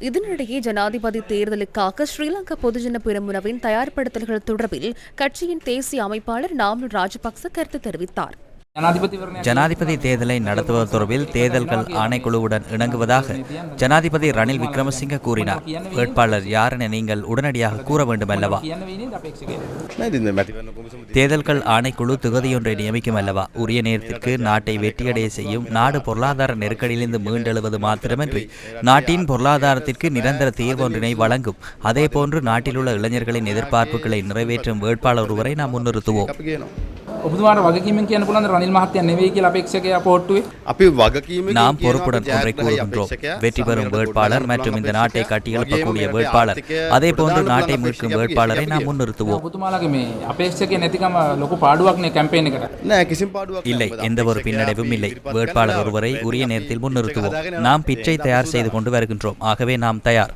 இதனிடையே ஜனாதிபதி தேர்தலுக்காக ஸ்ரீலங்கா பொதுஜன பெருமுனவின் தயார்படுத்தல்கள் தொடர்பில் கட்சியின் தேசிய அமைப்பாளர் நாமல் ராஜபக்ச கருத்து தெரிவித்தார். ஜனாதிபதி தேர்தலை நடத்துவது தொடர்பில் தேர்தல்கள் ஆணைக்குழுவுடன் இணங்குவதாக ஜனாதிபதி ரணில் விக்ரமசிங்க கூறினார். வேட்பாளர் யார் நீங்கள் உடனடியாக கூற வேண்டும் அல்லவா? தேர்தல்கள் ஆணைக்குழு தொகுதியொன்றை நியமிக்கும் அல்லவா? உரிய நேரத்திற்கு நாட்டை வெற்றியடைய செய்யும் நாடு பொருளாதார நெருக்கடியிலிருந்து மீண்டெழுவது மாத்திரமின்றி நாட்டின் பொருளாதாரத்திற்கு நிரந்தர தீர்வு வழங்கும். அதேபோன்று நாட்டிலுள்ள இளைஞர்களின் எதிர்பார்ப்புகளை நிறைவேற்றும் வேட்பாளர் ஒருவரை நாம் முன்னிறுத்துவோம். ඔබතුමාට වගකීමෙන් කියන්න පුළුවන් ද රනිල් මහත්තයා නෙවෙයි කියලා අපේක්ෂකයා පොට්ටුවේ. අපි වගකීමකින් நாம் කියනවා பொறுப்புடன் අපි ஒன்றை ජයග්‍රහයි கூறுகின்றோம் අපේක්ෂකයා வெற்றி பெறும் සමහරවිට வேட்பாளர் ප්‍රධාන மற்றும் இந்த நாட்டை අපේක්ෂකයා கட்டியெழுப்பக்கூடிய වගේම வேட்பாளர் ආර්ථිකය அதே போன்று ප්‍රධාන நாட்டை ප්‍රධාන மீட்கும் අපේක්ෂකයා வேட்பாளரை අපි நாம் කියමු. முன்னிறுத்துவோம் ඔබතුමාලගේ මේ අපේක්ෂකය නැතිකම ලොකු පාඩුවක් නේ කැම්පේන් එකට. නෑ කිසිම පාඩුවක් නෑ. இல்லை මොකද எந்த ஒரு අපේක්ෂකයා பின்னடைவும் අපි இல்லை ඉදිරිපත් வேட்பாளர் කරනවා. ஒருவரை අපි உரிய අපි நேரத்தில் පිට්ටை முன்னிறுத்துவோம் හදාගෙන நாம் යනවා. பிச்சை ඒ தயார் තත්ත්වය செய்து கொண்டு வருகின்றோம் ஆகவே நாம் தயார்